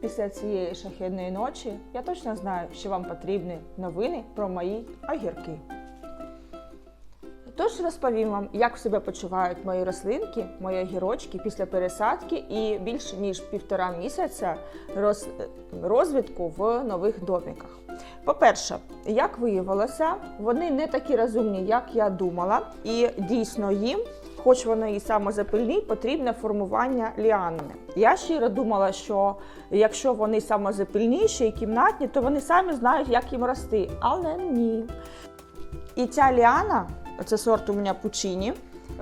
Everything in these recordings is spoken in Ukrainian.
після цієї шахідної ночі я точно знаю, що вам потрібні новини про мої огірки. Тож розповім вам, як себе почувають мої рослинки, мої огірочки після пересадки і більше ніж півтора місяця роз, розвитку в нових доміках. По-перше, як виявилося, вони не такі розумні, як я думала, і дійсно їм, хоч вони і самозапильні, потрібне формування ліанами. Я щиро думала, що якщо вони самозапильніші і кімнатні, то вони самі знають, як їм рости. Але ні. І ця ліана, це сорт у мене Пучині,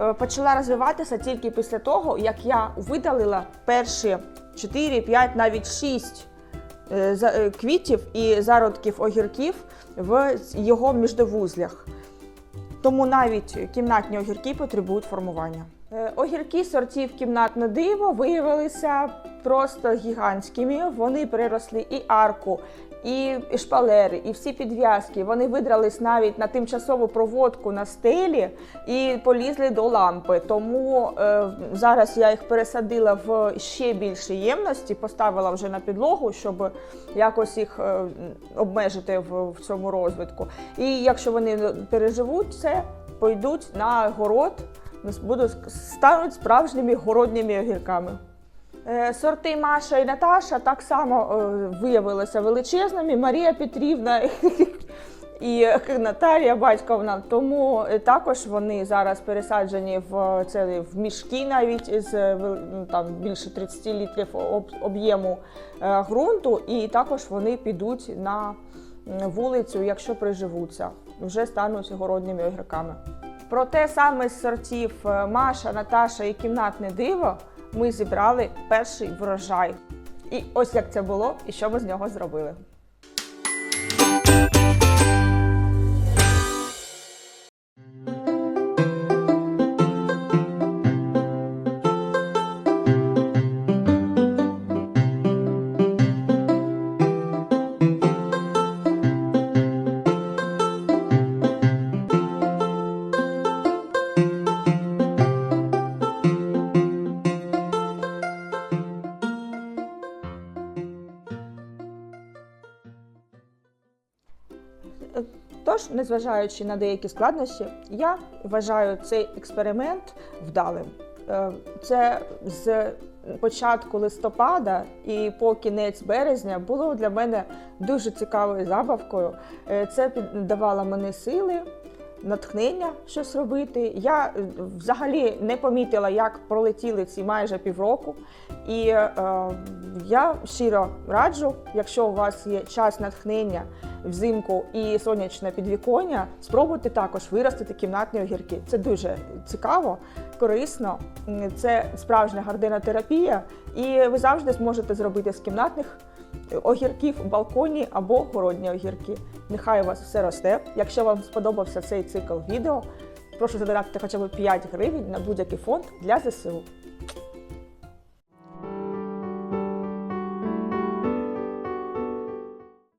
е, почала розвиватися тільки після того, як я видалила перші 4, 5, навіть 6 е, е, квітів і зародків огірків в його міждовузлях. Тому навіть кімнатні огірки потребують формування. Е, Огірки сортів кімнатне диво виявилися просто гігантськими. Вони переросли і арку, і шпалери, і всі підв'язки. Вони видрались навіть на тимчасову проводку на стелі і полізли до лампи. Тому е, зараз я їх пересадила в ще більші ємності, поставила вже на підлогу, щоб якось їх е, обмежити в, в цьому розвитку. І якщо вони переживуть це, пойдуть на город, будуть стануть справжніми городніми огірками. Е, Сорти Маша і Наташа так само е, виявилися величезними. Марія Петрівна і Наталія Батьковна. Тому е, також вони зараз пересаджені в це в мішки, навіть з ну, там більше 30 літрів об'єму ґрунту, і також вони підуть на вулицю, якщо приживуться, вже стануть городніми огірками. Проте саме з сортів Маша, Наташа і кімнатне диво ми зібрали перший врожай. І ось як це було, і що ми з нього зробили. Тож, незважаючи на деякі складнощі, я вважаю цей експеримент вдалим. Е, Це з початку листопада і по кінець березня було для мене дуже цікавою забавкою. Е, Це давало мені сили, натхнення щось робити. Я е, взагалі не помітила, як пролетіли ці майже півроку. І е, я щиро раджу, якщо у вас є час натхнення взимку і сонячне підвіконня, спробуйте також виростити кімнатні огірки. Це дуже цікаво, корисно. Це справжня гардинотерапія, і ви завжди зможете зробити з кімнатних огірків в балконі або городні огірки. Нехай у вас все росте. Якщо вам сподобався цей цикл відео, прошу задонатити хоча б 5 гривень на будь-який фонд для ЗСУ.